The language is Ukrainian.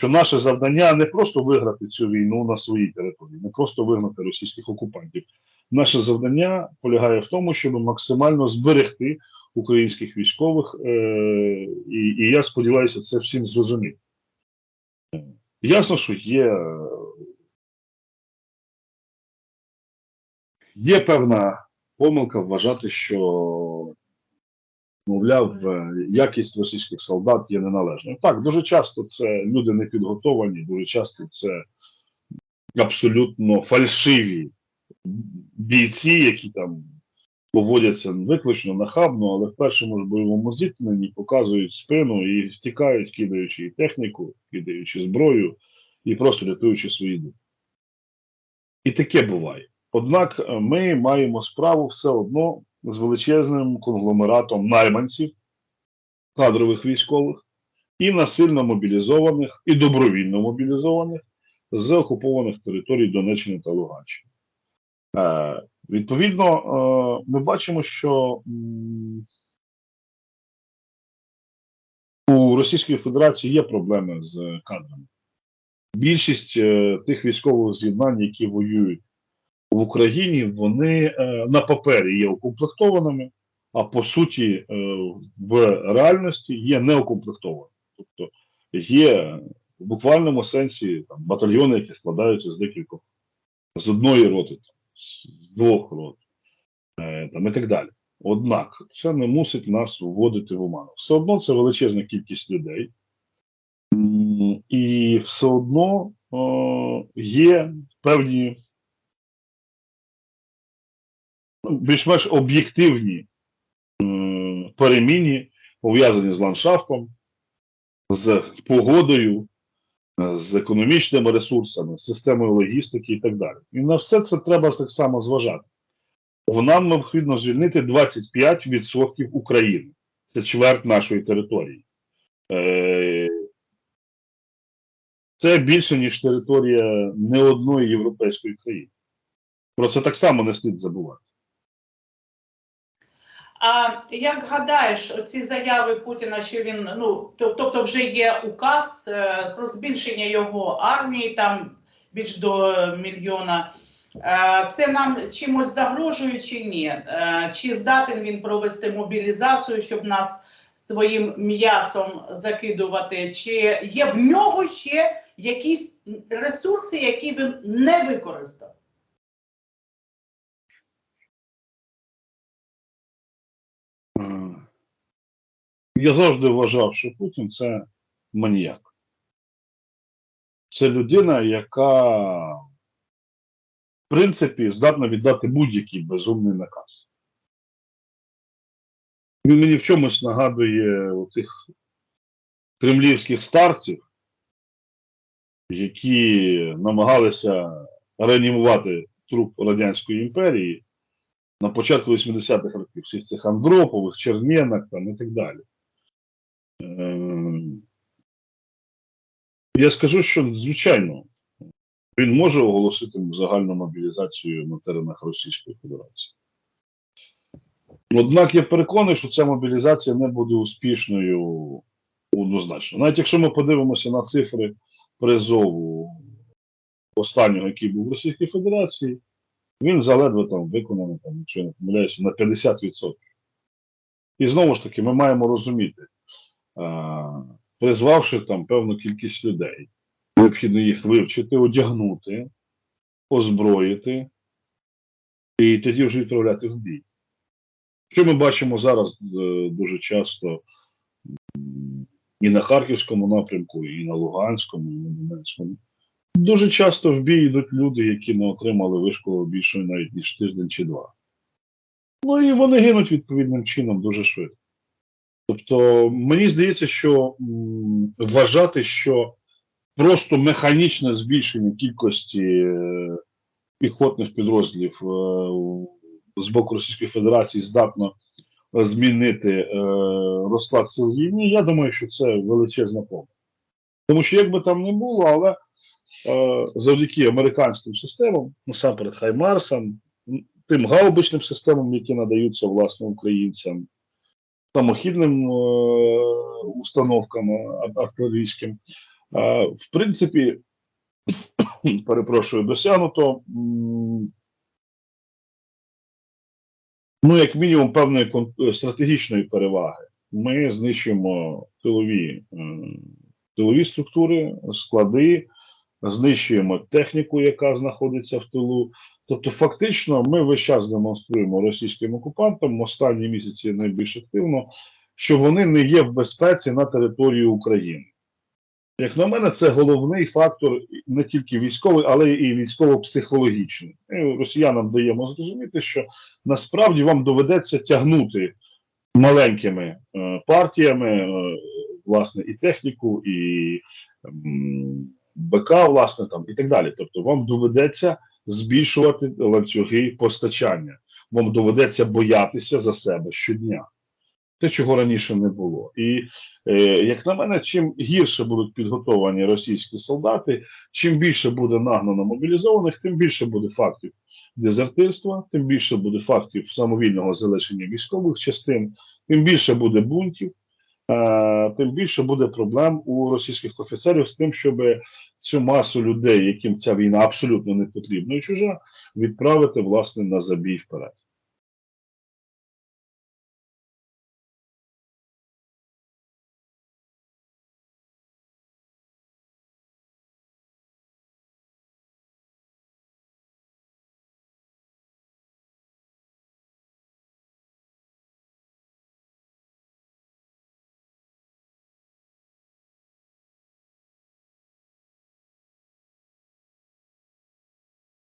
що наше завдання не просто виграти цю війну на своїй території, не просто вигнати російських окупантів. Наше завдання полягає в тому, щоб максимально зберегти українських військових, е, і, і я сподіваюся, це всім зрозуміти. Ясно, що є, є певна помилка вважати, що, мовляв, е, якість російських солдат є неналежною. Так, дуже часто це люди не підготовані, дуже часто це абсолютно фальшиві бійці, які там поводяться виключно нахабно, але в першому ж бойовому зіткненні показують спину і втікають, кидаючи і техніку, кидаючи зброю і просто рятуючи свої дні. І таке буває. Однак е, ми маємо справу все одно з величезним конгломератом найманців, кадрових військових і насильно мобілізованих, і добровільно мобілізованих з окупованих територій Донеччини та Луганщини. Е, відповідно, е, ми бачимо, що у Російської Федерації є проблеми з кадрами. Більшість е, тих військових з'єднань, які воюють в Україні, вони е, на папері є укомплектованими, а по суті, е, в реальності є неукомплектованими. Тобто є в буквальному сенсі там, батальйони, які складаються з декількох, з одної роти, з двох рот, е, там, і так далі. Однак це не мусить нас вводити в оману. Все одно це величезна кількість людей, і все одно е, є певні більш-менш об'єктивні м, переміни, пов'язані з ландшафтом, з погодою, е, з економічними ресурсами, з системою логістики і так далі. І на все це треба так само зважати. Нам необхідно звільнити 25% України. Це чверть нашої території. Е, Це більше, ніж територія не одної європейської країни. Про це так само не слід забувати. А як гадаєш, ці заяви Путіна, що він ну тобто вже є указ е, про збільшення його армії, там більш до мільйона. Е, Це нам чимось загрожує чи ні? Е, Чи здатен він провести мобілізацію, щоб нас своїм м'ясом закидувати? Чи є в нього ще якісь ресурси, які він не використав? Я завжди вважав, що Путін це маніяк. Це людина, яка, в принципі, здатна віддати будь-який безумний наказ. Він мені в чомусь нагадує тих кремлівських старців, які намагалися реанімувати труп Радянської імперії на початку 80-х років, всіх цих Андропових, Черненок там і так далі. Ем, Я скажу, що звичайно, він може оголосити загальну мобілізацію на теренах Російської Федерації. Однак я переконаний, що ця мобілізація не буде успішною однозначно. Навіть якщо ми подивимося на цифри призову останнього, який був в Російській Федерації, він заледве там виконаний, там, якщо я не помиляюся, на 50%. І знову ж таки, ми маємо розуміти, призвавши там певну кількість людей, необхідно їх вивчити, одягнути, озброїти і тоді вже відправляти в бій. Що ми бачимо зараз е, дуже часто і на Харківському напрямку, і на Луганському, і на Донецькому. Дуже часто в бій йдуть люди, які не отримали вишколу більше навіть ніж тиждень чи два. Ну і вони гинуть відповідним чином дуже швидко. Тобто, мені здається, що вважати, що просто механічне збільшення кількості е, піхотних підрозділів е, з боку Російської Федерації здатно змінити е, розклад сил війни, я думаю, що це величезна помилка. Тому що як би там не було, але завдяки американським системам, насамперед Хаймарсам, тим гаубичним системам, які надаються власне українцям, самохідним е, установкам а- артилерійським, Е, В принципі, перепрошую, досягнуто. Ну, як мінімум, певної стратегічної переваги. Ми знищуємо тилові, е, тилові структури, склади, знищуємо техніку, яка знаходиться в тилу. Тобто, фактично, ми весь час демонструємо російським окупантам останні місяці найбільш активно, що вони не є в безпеці на території України. Як на мене, це головний фактор не тільки військовий, але і військово-психологічний. Росіянам даємо зрозуміти, що насправді вам доведеться тягнути маленькими е, партіями, е, власне, і техніку, і БК, власне, там, і так далі. Тобто, вам доведеться збільшувати ланцюги постачання. Вам доведеться боятися за себе щодня. Те, чого раніше не було. І е, як на мене, чим гірше будуть підготовані російські солдати, чим більше буде нагнано мобілізованих, тим більше буде фактів дезертирства, тим більше буде фактів самовільного залишення військових частин, тим більше буде бунтів, тим більше буде проблем у російських офіцерів з тим, щоб цю масу людей, яким ця війна абсолютно не потрібна і чужа, відправити власне на забій вперед.